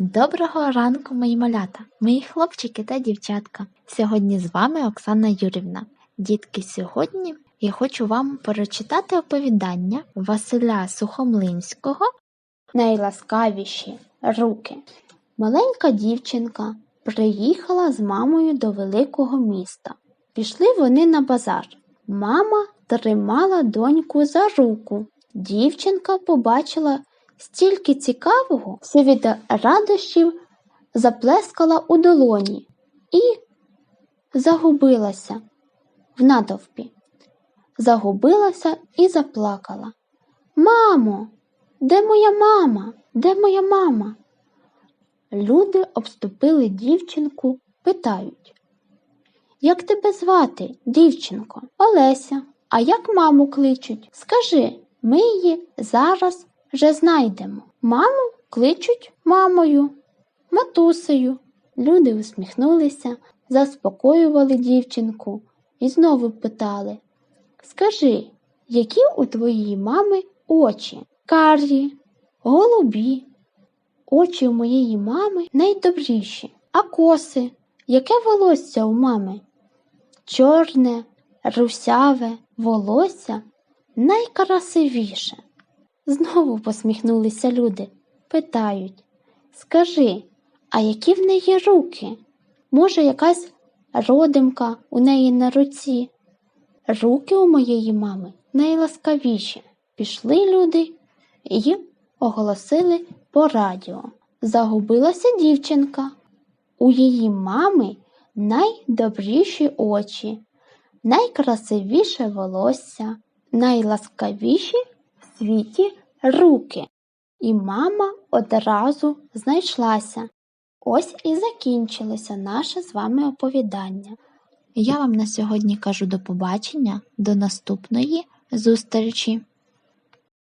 Доброго ранку, мої малята, мої хлопчики та дівчатка. Сьогодні з вами Оксана Юрівна. Дітки, сьогодні я хочу вам прочитати оповідання Василя Сухомлинського Найласкавіші руки. Маленька дівчинка приїхала з мамою до великого міста. Пішли вони на базар. Мама тримала доньку за руку. Дівчинка побачила стільки цікавого, що від радощів заплескала у долоні і загубилася в натовпі. Загубилася і заплакала. Мамо, де моя мама? Де моя мама? Люди обступили дівчинку, питають. Як тебе звати, дівчинко? Олеся. А як маму кличуть? Скажи, ми її зараз вже знайдемо. Маму кличуть мамою, матусею. Люди усміхнулися, заспокоювали дівчинку і знову питали Скажи, які у твоїй мами очі? Карі, голубі. Очі у моєї мами найдобріші, а коси, яке волосся у мами? Чорне, русяве волосся найкрасивіше. Знову посміхнулися люди. Питають Скажи, а які в неї руки? Може, якась родимка у неї на руці? Руки у моєї мами найласкавіші. Пішли люди і оголосили по радіо. Загубилася дівчинка. У її мами найдобріші очі, найкрасивіше волосся, найласкавіші світі руки. І мама одразу знайшлася. Ось і закінчилося наше з вами оповідання. Я вам на сьогодні кажу до побачення, до наступної зустрічі.